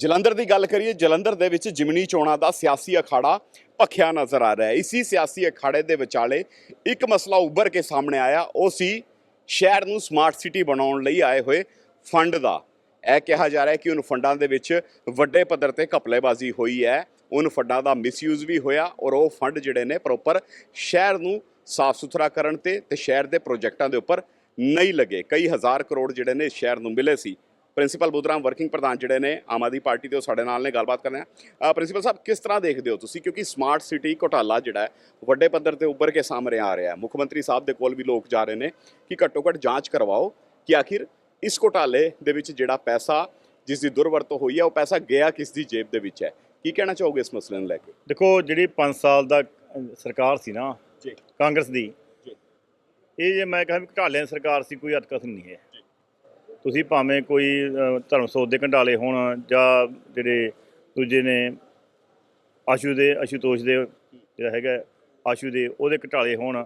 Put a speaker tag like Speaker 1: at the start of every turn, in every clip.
Speaker 1: ਜਲੰਧਰ ਦੀ ਗੱਲ ਕਰੀਏ, ਜਲੰਧਰ ਦੇ ਵਿੱਚ ਜਿਮਨੀ ਚੋਣਾਂ ਦਾ ਸਿਆਸੀ ਅਖਾੜਾ ਭਖਿਆ ਨਜ਼ਰ ਆ ਰਿਹਾ ਹੈ। ਇਸੀ ਸਿਆਸੀ ਅਖਾੜੇ ਦੇ ਵਿਚਾਲੇ ਇੱਕ ਮਸਲਾ ਉੱਭਰ ਕੇ ਸਾਹਮਣੇ ਆਇਆ। ਉਹ ਸੀ ਸ਼ਹਿਰ ਨੂੰ ਸਮਾਰਟ ਸਿਟੀ ਬਣਾਉਣ ਲਈ ਆਏ ਹੋਏ ਫੰਡ ਦਾ। ਇਹ ਕਿਹਾ ਜਾ ਰਿਹਾ ਹੈ ਕਿ ਉਹਨਾਂ ਫੰਡਾਂ ਦੇ ਵਿੱਚ ਵੱਡੇ ਪੱਧਰ ਤੇ ਘਪਲੇਬਾਜ਼ੀ ਹੋਈ ਹੈ। ਉਹਨਾਂ ਫੰਡਾਂ ਦਾ ਮਿਸਯੂਜ਼ ਵੀ ਹੋਇਆ ਔਰ ਉਹ ਫੰਡ ਜਿਹੜੇ ਨੇ ਪ੍ਰੋਪਰ ਸ਼ਹਿਰ ਨੂੰ ਸਾਫ਼ ਸੁਥਰਾ ਕਰਨ ਤੇ ਤੇ ਸ਼ਹਿਰ ਦੇ ਪ੍ਰੋਜੈਕਟਾਂ ਦੇ ਉੱਪਰ ਨਹੀਂ ਲੱਗੇ। ਕਈ ਹਜ਼ਾਰ ਕਰੋੜ ਜਿਹੜੇ ਨੇ ਸ਼ਹਿਰ ਨੂੰ ਮਿਲੇ ਸੀ। ਪ੍ਰਿੰਸੀਪਲ ਬੁੱਧਰਾਮ ਵਰਕਿੰਗ ਪ੍ਰਧਾਨ ਜਿਹੜੇ ਨੇ ਆਮ ਆਦਮੀ ਪਾਰਟੀ ਦੇ ਉਹ ਸਾਡੇ ਨਾਲ ਨੇ ਗੱਲਬਾਤ ਕਰਨੇ ਆ ਪ੍ਰਿੰਸੀਪਲ ਸਾਹਿਬ ਕਿਸ ਤਰ੍ਹਾਂ ਦੇਖਦੇ ਹੋ ਤੁਸੀਂ? ਕਿਉਂਕਿ ਸਮਾਰਟ ਸਿਟੀ ਘੋਟਾਲਾ ਜਿਹੜਾ ਵੱਡੇ ਪੱਧਰ ਤੇ ਉੱਭਰ ਕੇ ਸਾਹਮਣੇ ਆ ਰਿਹਾ ਹੈ। ਮੁੱਖ ਮੰਤਰੀ ਸਾਹਿਬ ਦੇ ਕੋਲ ਵੀ ਲੋਕ ਜਾ ਰਹੇ ਨੇ ਕਿ ਘੱਟੋ ਘੱਟ ਜਾਂਚ ਕਰਵਾਓ ਕਿ ਆਖਿਰ ਇਸ ਘੋਟਾਲੇ ਦੇ ਵਿੱਚ ਜਿਹੜਾ ਪੈਸਾ ਜਿਸ ਦੀ ਦੁਰਵਰਤੋਂ ਹੋਈ ਹੈ ਉਹ ਪੈਸਾ ਗਿਆ ਕਿਸ ਦੀ ਜੇਬ ਦੇ ਵਿੱਚ ਹੈ? ਕੀ ਕਹਿਣਾ ਚਾਹੋਗੇ ਇਸ ਮਸਲੇ ਨੂੰ ਲੈ ਕੇ?
Speaker 2: ਦੇਖੋ ਜਿਹੜੀ 5 ਸਾਲ ਦਾ ਸਰਕਾਰ ਸੀ ਨਾ
Speaker 1: ਜੀ।
Speaker 2: ਕਾਂਗਰਸ ਦੀ
Speaker 1: ਜੀ।
Speaker 2: ਇਹ ਜੇ ਮੈਂ ਕਹਾਂ ਦੀ ਸਰਕਾਰ ਸੀ ਕੋਈ ਅਤਕਥਨ ਨਹੀਂ ਹੈ। ਤੁਸੀਂ ਭਾਵੇਂ ਕੋਈ ਧਰਮ ਸੋਧ ਦੇ ਘੰਡਾਲੇ ਹੋਣ ਜਾਂ ਜਿਹੜੇ ਦੂਜੇ ਨੇ ਆਸ਼ੂ ਦੇ ਅਸ਼ੂਤੋਸ਼ ਦੇ ਜਿਹੜਾ ਹੈਗਾ ਆਸ਼ੂ ਦੇ ਉਹਦੇ ਘਟਾਲੇ ਹੋਣ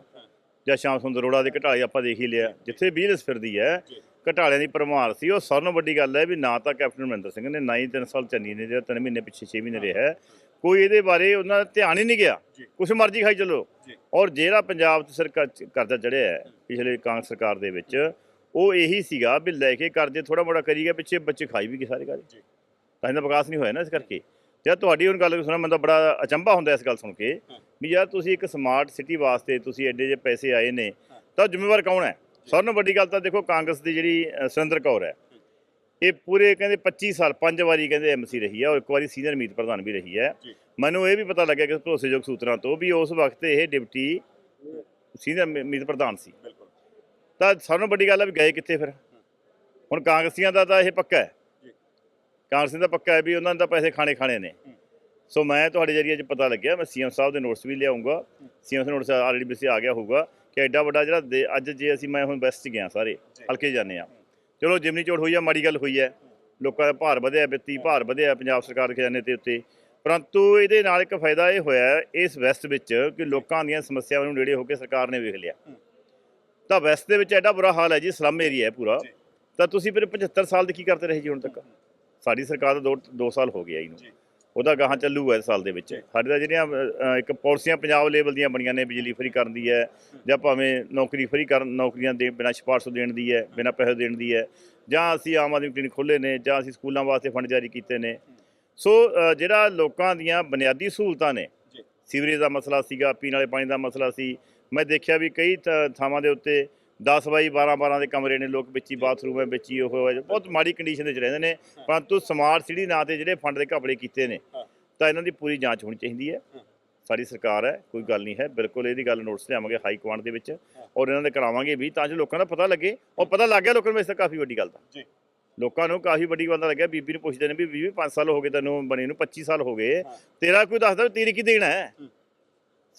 Speaker 2: ਜਾਂ ਸ਼ਾਮ ਸੁੰਦਰ ਅਰੋੜਾ ਦੇ ਘਟਾਲੇ ਆਪਾਂ ਦੇਖ ਹੀ ਲਿਆ ਜਿੱਥੇ ਬਿਜ਼ਨਸ ਫਿਰਦੀ ਹੈ। ਘਟਾਲਿਆਂ ਦੀ ਪਰਮਾਰ ਸੀ ਉਹ ਸਾਰਿਆਂ ਨਾਲੋਂ ਵੱਡੀ ਗੱਲ ਹੈ ਵੀ ਨਾ ਤਾਂ ਕੈਪਟਨ ਅਮਰਿੰਦਰ ਸਿੰਘ ਨੇ ਨਾ ਹੀ 3 ਸਾਲ ਚੰਨੀ ਨੇ ਜਿਹੜਾ 3 ਮਹੀਨੇ ਪਿੱਛੇ 6 ਮਹੀਨੇ ਰਿਹਾ ਕੋਈ ਇਹਦੇ ਬਾਰੇ ਉਹਨਾਂ ਦਾ ਧਿਆਨ ਹੀ ਨਹੀਂ ਗਿਆ। ਕੁਛ ਮਰਜ਼ੀ ਖਾਈ ਚੱਲੋ। ਔਰ ਜਿਹੜਾ ਪੰਜਾਬ 'ਚ ਸਰਕਾਰ ਕਰਜ਼ਾ ਚੜਿਆ ਹੈ ਪਿਛਲੇ ਕਾਂਗਰਸ ਸਰਕਾਰ ਦੇ ਵਿੱਚ ਉਹ ਇਹੀ ਸੀਗਾ ਵੀ ਲੈ ਕੇ ਕਰਜ਼ੇ ਥੋੜਾ ਮੋੜਾ ਕਰੀ ਗਿਆ ਪਿੱਛੇ ਬੱਚੇ ਖਾਈ ਵੀ ਗਏ ਸਾਰੇ ਘਰ।
Speaker 1: ਜੀ।
Speaker 2: ਤਾਂ ਇਹਦਾ ਵਿਕਾਸ ਨਹੀਂ ਹੋਇਆ ਨਾ ਇਸ ਕਰਕੇ। ਤੇ ਤੁਹਾਡੀ ਹੁਣ ਗੱਲ ਸੁਣਾ ਮੈਨੂੰ ਤਾਂ ਬੜਾ ਅਚੰਭਾ ਹੁੰਦਾ ਇਸ ਗੱਲ ਸੁਣ ਕੇ। ਵੀ ਯਾਰ ਤੁਸੀਂ ਇੱਕ ਸਮਾਰਟ ਸਿਟੀ ਵਾਸਤੇ ਤੁਸੀਂ ਐਡੇ ਜਿਹੇ ਪੈਸੇ ਆਏ ਨੇ ਤਾਂ ਜ਼ਿੰਮੇਵਾਰ ਕੌਣ ਹੈ? ਸਾਰਿਆਂ ਨਾਲੋਂ ਵੱਡੀ ਗੱਲ ਤਾਂ ਦੇਖੋ ਕਾਂਗਰਸ ਦੀ ਜਿਹੜੀ ਸੁਰਿੰਦਰ ਕੌਰ ਹੈ। ਇਹ ਪੂਰੇ ਕਹਿੰਦੇ 25 ਸਾਲ ਪੰਜ ਵਾਰੀ ਕਹਿੰਦੇ ਐਮਸੀ ਰਹੀ ਹੈ ਔਰ ਇੱਕ ਵਾਰੀ ਸੀਨੀਅਰ ਮੀਤ ਪ੍ਰਧਾਨ ਵੀ ਰਹੀ ਹੈ।
Speaker 1: ਜੀ।
Speaker 2: ਮੈਨੂੰ ਇਹ ਵੀ ਪਤਾ ਲੱਗਿਆ ਕਿ ਭਰੋਸੇਯੋਗ ਸੂਤਰਾਂ ਤੋਂ ਵੀ ਉਸ ਵਕਤ ਇਹ ਡਿਪਟੀ ਸੀਨੀਅਰ ਮੀਤ ਪ੍ਰਧਾਨ ਸੀ। ਤਾਂ ਸਾਨੂੰ ਵੱਡੀ ਗੱਲ ਹੈ ਵੀ ਗਏ ਕਿੱਥੇ ਫਿਰ? ਹੁਣ ਕਾਂਗਰਸੀਆਂ ਦਾ ਤਾਂ ਇਹ ਪੱਕਾ ਹੈ। ਕਾਂਗਰਸੀਆਂ ਦਾ ਪੱਕਾ ਹੈ ਵੀ ਉਹਨਾਂ ਨੇ ਤਾਂ ਪੈਸੇ ਖਾਣੇ ਖਾਣੇ ਨੇ। ਸੋ ਮੈਂ ਤੁਹਾਡੇ ਜਰੀਏ 'ਚ ਪਤਾ ਲੱਗਿਆ ਮੈਂ ਸੀਐਮ ਸਾਹਿਬ ਦੇ ਨੋਟਸ ਵੀ ਲਿਆਉਂਗਾ ਸੀਐਮ ਸਾਹਿਬ ਨੋਟਸ ਆਲਰੇਡੀ ਵੀ ਆ ਗਿਆ ਹੋਊਗਾ ਕਿ ਐਡਾ ਵੱਡਾ ਜਿਹੜਾ ਦੇ- ਅੱਜ ਜੇ ਅਸੀਂ ਮੈਂ ਹੁਣ ਵੈਸਟ 'ਚ ਗਿਆ ਸਾਰੇ। ਹਲਕੇ ਜਾਂਦੇ ਆ ਚਲੋ ਜਿਮਨੀ ਚੋਟ ਹੋਈ ਆ ਮਾੜੀ ਗੱਲ ਹੋਈ ਹੈ। ਲੋਕਾਂ ਦਾ ਭਾਰ ਵਧਿਆ ਵਿੱਤੀ ਭਾਰ ਵਧਿਆ ਪੰਜਾਬ ਸਰਕਾਰ ਦੇ ਖਜ਼ਾਨੇ ਤੇ ਉੱਤੇ। ਪਰੰਤੂ ਇਹਦੇ ਨਾਲ ਇੱਕ ਫਾਇਦਾ ਇਹ ਹੋਇਆ ਇਸ ਵੈਸਟ ਵਿੱਚ ਕਿ ਲੋਕਾਂ ਦੀਆਂ ਸਮੱਸਿਆਵਾਂ ਨੂੰ ਨੇੜੇ ਹੋ ਕੇ ਸਰਕਾਰ ਨੇ ਵੇਖ ਲਿਆ। ਤਾਂ ਵੈਸਟ ਦੇ ਵਿੱਚ ਐਡਾ ਬੁਰਾ ਹਾਲ ਹੈ ਜੀ ਸਲਮ ਏਰੀਆ ਹੈ ਪੂਰਾ। ਤਾਂ ਤੁਸੀਂ ਫਿਰ 75 ਸਾਲ ਦੇ ਕੀ ਕਰਦੇ ਰਹੇ ਜੀ ਹੁਣ ਤੱਕ ਸਾਡੀ ਸਰਕਾਰ ਦਾ 2 2 ਸਾਲ ਹੋ ਗਿਆ। ਇਹਨੂੰ ਉਹਦਾ ਗਾਹਾਂ ਚੱਲੂਗਾ ਇਸ ਸਾਲ ਦੇ ਵਿੱਚ ਸਾਡੇ ਦਾ ਜਿਹੜੀਆਂ ਇੱਕ ਪਾਲਿਸੀਆਂ ਪੰਜਾਬ ਲੈਵਲ ਦੀਆਂ ਬਣੀਆਂ ਨੇ ਬਿਜਲੀ ਫਰੀ ਕਰਨ ਦੀ ਹੈ ਜਾਂ ਭਾਵੇਂ ਨੌਕਰੀ ਫਰੀ ਕਰਨ ਨੌਕਰੀਆਂ ਦੇ ਬਿਨਾਂ ਸਿਫਾਰਸ਼ ਦੇਣ ਦੀ ਹੈ ਬਿਨਾਂ ਪੈਸੇ ਦੇਣ ਦੀ ਹੈ ਜਾਂ ਅਸੀਂ ਆਮ ਆਦਮੀ ਕਲੀਨਿਕ ਖੋਲ੍ਹੇ ਨੇ ਜਾਂ ਅਸੀਂ ਸਕੂਲਾਂ ਵਾਸਤੇ ਫੰਡ ਜਾਰੀ ਕੀਤੇ ਨੇ ਸੋ ਜਿਹੜਾ ਲੋਕਾਂ ਦੀਆਂ ਬੁਨਿਆਦੀ ਸਹੂਲਤਾਂ ਨੇ। ਸੀਵਰੇਜ ਦਾ ਮਸਲਾ ਸੀਗਾ ਪੀਣ ਵਾਲੇ ਪਾਣੀ ਦਾ ਮਸਲਾ ਸੀ। ਮੈਂ ਦੇਖਿਆ ਵੀ ਕਈ ਥਾਵਾਂ ਦੇ ਉੱਤੇ 10 ਬਾਈ 12 12 ਦੇ ਕਮਰੇ ਨੇ ਲੋਕ ਵਿੱਚ ਹੀ ਬਾਥਰੂਮ ਹੈ ਵਿੱਚ ਹੀ ਉਹ ਹੈ ਬਹੁਤ ਮਾੜੀ ਕੰਡੀਸ਼ਨ ਦੇ ਵਿੱਚ ਰਹਿੰਦੇ ਨੇ। ਪਰੰਤੂ ਸਮਾਰਟ ਸਿਟੀ ਨਾਂ ਤੇ ਜਿਹੜੇ ਫੰਡ ਦੇ ਘਪਲੇ ਕੀਤੇ ਨੇ। ਤਾਂ ਇਹਨਾਂ ਦੀ ਪੂਰੀ ਜਾਂਚ ਹੋਣੀ ਚਾਹੀਦੀ ਹੈ। ਸਾਡੀ ਸਰਕਾਰ ਹੈ ਕੋਈ ਗੱਲ ਨਹੀਂ ਹੈ ਬਿਲਕੁਲ ਇਹਦੀ ਗੱਲ ਨੋਟਿਸ ਲਿਆਵਾਂਗੇ ਹਾਈ ਕਮਾਂਡ ਦੇ ਵਿੱਚ ਔਰ ਇਹਨਾਂ ਦੇ ਕਰਾਵਾਂਗੇ ਵੀ ਤਾਂ ਜੋ ਲੋਕਾਂ ਦਾ ਪਤਾ ਲੱਗੇ। ਔਰ ਪਤਾ ਲੱਗ ਗਿਆ ਲੋਕਾਂ ਨੂੰ ਇਸ ਤਾਂ ਕਾਫੀ ਵੱਡੀ ਗੱਲ ਦਾ
Speaker 1: ਜੀ।
Speaker 2: ਲੋਕਾਂ ਨੂੰ ਕਾਫੀ ਵੱਡੀ ਗੱਲ ਲੱਗਿਆ ਬੀਬੀ ਨੂੰ ਪੁੱਛਦੇ ਨੇ ਵੀ ਬੀਬੀ 5 ਸਾਲ ਹੋ ਗਏ ਤੈਨੂੰ ਬਣੀ ਨੂੰ 25 ਸਾਲ ਹੋ ਗਏ। ਤੇਰਾ ਕੋਈ ਦੱਸਦਾ ਤੇਰੀ ਕੀ ਦੇਣਾ ਹੈ।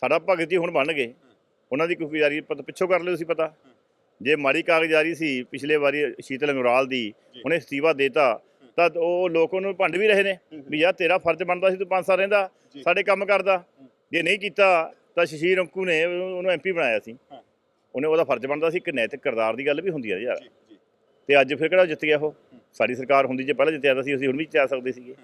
Speaker 2: ਸਾਡਾ ਭਗਤ ਜੀ ਹੁਣ ਬਣ ਗਏ। ਉਹਨਾਂ ਦੀ ਕੋਈ ਗੁਜ਼ਾਰੀ ਪਤਾ ਪਿੱਛੋਂ ਕਰ ਲਿਓ ਤੁਸੀਂ ਪਤਾ। ਜੇ ਮਾੜੀ ਕਾਗਜ਼ਾਰੀ ਸੀ ਪਿਛਲੇ ਵਾਰੀ ਸ਼ੀਤਲ ਅੰਗਰਾਲ ਦੀ। ਉਹਨੇ ਅਸਤੀਫਾ ਦੇਤਾ ਤਾਂ ਉਹ ਲੋਕ ਉਹਨੂੰ ਭੰਡ ਵੀ ਰਹੇ ਨੇ ਵੀ ਯਾਰ ਤੇਰਾ ਫਰਜ਼ ਬਣਦਾ ਸੀ ਤੂੰ 5 ਸਾਲ ਰਹਿੰਦਾ। ਸਾਡੇ ਕੰਮ ਕਰਦਾ। ਜੇ ਨਹੀਂ ਕੀਤਾ ਤਾਂ ਸ਼ਸ਼ੀਰ ਅੰਕੂ ਨੇ ਉਹਨੂੰ ਐਮਪੀ ਬਣਾਇਆ ਸੀ। ਉਹਨੇ ਉਹਦਾ ਫਰਜ਼ ਬਣਦਾ ਸੀ ਇੱਕ ਨੈਤਿਕ ਕਿਰਦਾਰ ਦੀ ਗੱਲ ਵੀ ਹੁੰਦੀ ਹੈ ਯਾਰ। ਤੇ ਅੱਜ ਫਿਰ ਕਿਹੜਾ ਜਿੱਤ ਗਿਆ ਉਹ? ਸਾਡੀ ਸਰਕਾਰ ਹੁੰਦੀ ਜੇ ਪਹਿਲਾਂ ਜਿੱਤਿਆ ਸੀ ਅਸੀਂ ਹੁਣ ਵੀ ਜਿੱਤ ਸਕਦੇ ਸੀਗੇ।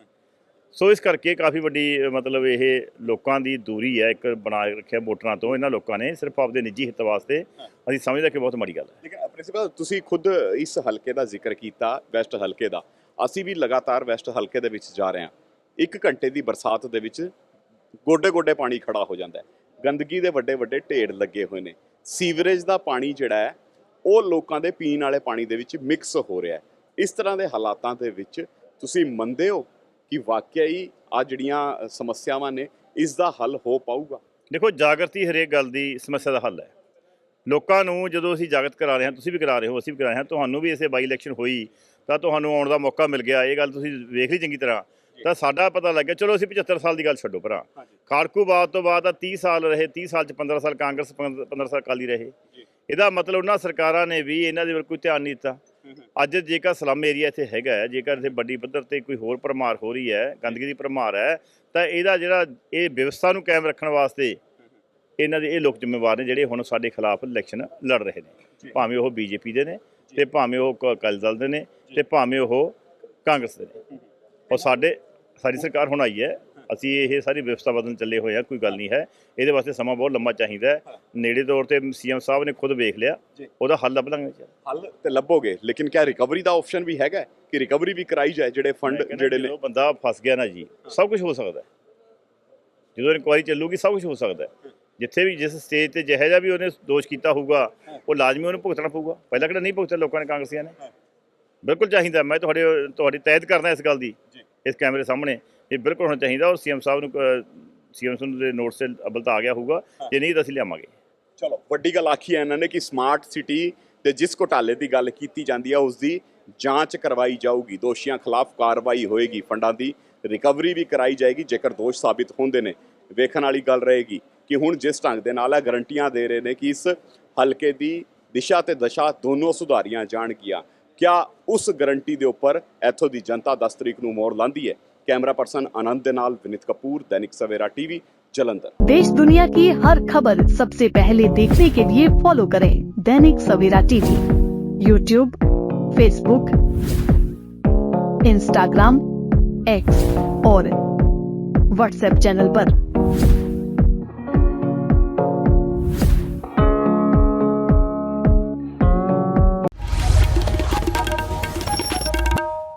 Speaker 2: ਸੋ ਇਸ ਕਰਕੇ ਕਾਫੀ ਵੱਡੀ ਮਤਲਬ ਇਹ ਲੋਕਾਂ ਦੀ ਦੂਰੀ ਹੈ ਇੱਕ ਬਣਾ ਰੱਖਿਆ ਵੋਟਰਾਂ ਤੋਂ ਇਹਨਾਂ ਲੋਕਾਂ ਨੇ ਸਿਰਫ ਆਪਦੇ ਨਿੱਜੀ ਹਿੱਤ ਵਾਸਤੇ। ਅਸੀਂ ਸਮਝਦੇ ਕਿ ਬਹੁਤ ਮਾੜੀ ਗੱਲ ਹੈ।
Speaker 1: ਲੇਕਿਨ ਪ੍ਰਿੰਸੀਪਲ ਤੁਸੀਂ ਖੁਦ ਇਸ ਹਲਕੇ ਦਾ ਜ਼ਿਕਰ ਕੀਤਾ ਵੈਸਟ ਹਲਕੇ ਦਾ। ਅਸੀਂ ਵੀ ਲਗਾਤਾਰ ਵੈਸਟ ਹਲਕੇ ਦੇ ਵਿੱਚ ਜਾ ਰਹੇ ਹਾਂ। ਇੱਕ ਘੰਟੇ ਦੀ ਬਰਸਾਤ ਦੇ ਵਿੱਚ ਗੋਡੇ ਗੋਡੇ ਪਾਣੀ ਖੜਾ ਹੋ ਜਾਂਦਾ ਹੈ। ਗੰਦਗੀ ਦੇ ਵੱਡੇ ਵੱਡੇ ਢੇਰ ਲੱਗੇ ਹੋਏ ਨੇ। ਸੀਵਰੇਜ ਦਾ ਪਾਣੀ ਜਿਹੜਾ ਹੈ ਉਹ ਲੋਕਾਂ ਦੇ ਪੀਣ ਵਾਲੇ ਪਾਣੀ ਦੇ ਵਿੱਚ ਮਿਕਸ ਹੋ ਰਿਹਾ ਹੈ। ਇਸ ਤਰ੍ਹਾਂ ਦੇ ਹਾਲਾਤਾਂ ਦੇ ਵਿੱਚ ਤੁਸੀਂ ਮੰਨਦੇ ਹੋ ਕਿ ਵਾਕਿਆ ਹੀ ਆ ਜਿਹੜੀਆਂ ਸਮੱਸਿਆਵਾਂ ਨੇ ਇਸ ਦਾ ਹੱਲ ਹੋ ਪਾਊਗਾ?
Speaker 2: ਦੇਖੋ ਜਾਗਰਤੀ ਹਰੇਕ ਗੱਲ ਦੀ ਸਮੱਸਿਆ ਦਾ ਹੱਲ ਹੈ। ਲੋਕਾਂ ਨੂੰ ਜਦੋਂ ਅਸੀਂ ਜਾਗਰਤ ਕਰਾ ਰਹੇ ਹਾਂ ਤੁਸੀਂ ਵੀ ਕਰਾ ਰਹੇ ਹੋ ਅਸੀਂ ਵੀ ਕਰਾ ਰਹੇ ਹਾਂ ਤੁਹਾਨੂੰ ਵੀ ਇਸੇ ਬਾਈ ਇਲੈਕਸ਼ਨ ਹੋਈ ਤਾਂ ਤੁਹਾਨੂੰ ਆਉਣ ਦਾ ਮੌਕਾ ਮਿਲ ਗਿਆ ਇਹ ਗੱਲ ਤੁਸੀਂ ਵੇਖ ਲਈ ਚੰਗੀ ਤਰ੍ਹਾਂ। ਤਾਂ ਸਾਡਾ ਪਤਾ ਲੱਗ ਗਿਆ ਚਲੋ ਅਸੀਂ 75 ਸਾਲ ਦੀ ਗੱਲ ਛੱਡੋ ਭਰਾ।
Speaker 1: ਹਾਂਜੀ।
Speaker 2: ਖਾੜਕੂ ਬਾਦ ਤੋਂ ਬਾਅਦ ਤਾਂ 30 ਸਾਲ ਰਹੇ 30 ਸਾਲ ਚ 15 ਸਾਲ ਕਾਂਗਰਸ 15 ਸਾਲ ਅਕਾਲੀ ਰਹੇ। ਇਹਦਾ ਮਤਲਬ ਉਹਨਾਂ ਸਰਕਾਰਾਂ ਨੇ ਵੀ ਇਹਨਾਂ ਦੇ ਵੱਲ ਕੋਈ ਧਿਆਨ ਨਹੀਂ ਦਿੱਤਾ। ਅੱਜ ਜੇਕਰ ਸਲਮ ਏਰੀਆ ਇੱਥੇ ਹੈਗਾ ਹੈ, ਜੇਕਰ ਇੱਥੇ ਵੱਡੀ ਪੱਧਰ ਤੇ ਕੋਈ ਹੋਰ ਭਰਮਾਰ ਹੋ ਰਹੀ ਹੈ ਗੰਦਗੀ ਦੀ ਭਰਮਾਰ ਹੈ ਤਾਂ ਇਹਦਾ ਜਿਹੜਾ ਇਹ ਵਿਵਸਥਾ ਨੂੰ ਕਾਇਮ ਰੱਖਣ ਵਾਸਤੇ ਇਹਨਾਂ ਦੇ ਇਹ ਲੋਕ ਜ਼ਿੰਮੇਵਾਰ ਨੇ ਜਿਹੜੇ ਹੁਣ ਸਾਡੇ ਖਿਲਾਫ ਇਲੈਕਸ਼ਨ ਲੜ ਰਹੇ ਨੇ। ਭਾਵੇਂ ਉਹ ਬੀਜੇਪੀ ਦੇ ਨੇ ਤੇ ਭਾਵੇਂ ਉਹ ਅਕਾਲੀ ਦਲ ਦੇ ਨੇ ਤੇ ਭਾਵੇਂ ਉਹ ਕਾਂਗਰਸ ਦੇ ਨੇ। ਔਰ ਸਾਡੇ ਸਾਡੀ ਸਰਕਾਰ ਹੁਣ ਆਈ ਹੈ ਅਸੀਂ ਇਹ ਸਾਰੀ ਵਿਵਸਥਾ ਬਦਲਣ ਚੱਲੇ ਹੋਏ ਆ ਕੋਈ ਗੱਲ ਨਹੀਂ ਹੈ। ਇਹਦੇ ਵਾਸਤੇ ਸਮਾਂ ਬਹੁਤ ਲੰਮਾ ਚਾਹੀਦਾ ਹੈ। ਨੇੜੇ ਤੌਰ ਤੇ ਸੀਐਮ ਸਾਹਿਬ ਨੇ ਖੁਦ ਵੇਖ ਲਿਆ। ਉਹਦਾ ਹੱਲ ਲੱਭ ਲਾਂਗੇ
Speaker 1: ਹੱਲ ਤੇ ਲੱਭੋਗੇ ਲੇਕਿਨ ਕਿਆ ਰਿਕਵਰੀ ਦਾ ਆਪਸ਼ਨ ਵੀ ਹੈਗਾ ਕਿ ਰਿਕਵਰੀ ਵੀ ਕਰਾਈ ਜਾਏ ਜਿਹੜੇ ਫੰਡ ਜਿਹੜੇ ਨੇ?
Speaker 2: ਬੰਦਾ ਫਸ ਗਿਆ ਨਾ ਜੀ ਸਭ ਕੁਝ ਹੋ ਸਕਦਾ ਜਦੋਂ ਇਨਕੁਆਇਰੀ ਚੱਲੂਗੀ ਸਭ ਕੁਝ ਹੋ ਸਕਦਾ ਜਿੱਥੇ ਵੀ ਜਿਸ ਸਟੇਜ ਤੇ ਜਿਹੋ ਜਿਹਾ ਵੀ ਉਹਨੇ ਦੋਸ਼ ਕੀਤਾ ਹੋਊਗਾ ਉਹ ਲਾਜ਼ਮੀ ਉਹਨੂੰ ਭੁਗਤਣਾ ਪਊਗਾ। ਪਹਿਲਾਂ ਕਿਹੜਾ ਨਹੀਂ ਭੁਗਤਿਆ ਲੋਕਾਂ ਨੇ ਕਾਂਗਰਸੀਆਂ ਨੇ? ਬਿਲਕੁਲ ਚਾਹੀਦਾ ਮੈਂ ਤੁਹਾਡੇ ਤੁਹਾਡੀ ਤੈਅਤ ਕਰਦਾ ਇਸ ਗੱਲ ਦੀ ਇਸ ਕੈਮਰੇ ਸਾਹਮਣੇ। ਇਹ ਬਿਲਕੁਲ ਹੋਣਾ ਚਾਹੀਦਾ ਔਰ ਸੀਐਮ ਸਾਹਿਬ ਨੂੰ ਸੀਐਮ ਸਾਹਿਬ ਦੇ ਨੋਟਸ ਤੇ ਅਬਲ ਤਾਂ ਆ ਗਿਆ ਹੋਊਗਾ। ਜੇ ਨਹੀਂ ਤਾਂ ਅਸੀਂ ਲਿਆਵਾਂਗੇ।
Speaker 1: ਚਲੋ ਵੱਡੀ ਗੱਲ ਆਖੀ ਹੈ ਇਹਨਾਂ ਨੇ ਕਿ ਸਮਾਰਟ ਸਿਟੀ ਤੇ ਜਿਸ ਘੁਟਾਲੇ ਦੀ ਗੱਲ ਕੀਤੀ ਜਾਂਦੀ ਹੈ ਉਸ ਦੀ ਜਾਂਚ ਕਰਵਾਈ ਜਾਊਗੀ। ਦੋਸ਼ੀਆਂ ਖਿਲਾਫ ਕਾਰਵਾਈ ਹੋਏਗੀ ਫੰਡਾਂ ਦੀ ਰਿਕਵਰੀ ਵੀ ਕਰਾਈ ਜਾਏਗੀ ਜੇਕਰ ਦੋਸ਼ ਸਾਬਿਤ ਹੁੰਦੇ ਨੇ। ਵੇਖਣ ਵਾਲੀ ਗੱਲ ਰਹੇਗੀ ਕਿ ਹੁਣ ਜਿਸ ਢੰਗ ਦੇ ਨਾਲ ਇਹ ਗਰੰਟੀਆਂ ਦੇ ਰਹੇ ਨੇ ਕਿ ਇਸ ਹਲਕੇ ਦੀ ਦਿਸ਼ਾ ਤੇ ਦਸ਼ਾ ਦੋਨੋਂ ਸੁਧਾਰੀਆਂ ਜਾਣਗੀਆਂ। ਕਿਆ ਉਸ ਗਰੰਟੀ ਦੇ ਉੱਪਰ ਇੱਥੋਂ ਦੀ ਜਨਤਾ 10 ਤਰੀਕ ਨੂੰ ਮੋੜ ਲਾਂਦੀ ਹੈ? Camera person Anand Vineet Kapoor, Dainik Savera TV, Jalandhar.
Speaker 3: देश दुनिया की हर खबर सबसे पहले देखने के लिए फॉलो करें Dainik Savera TV. YouTube Facebook Instagram X और व्हाट्सएप चैनल आरोप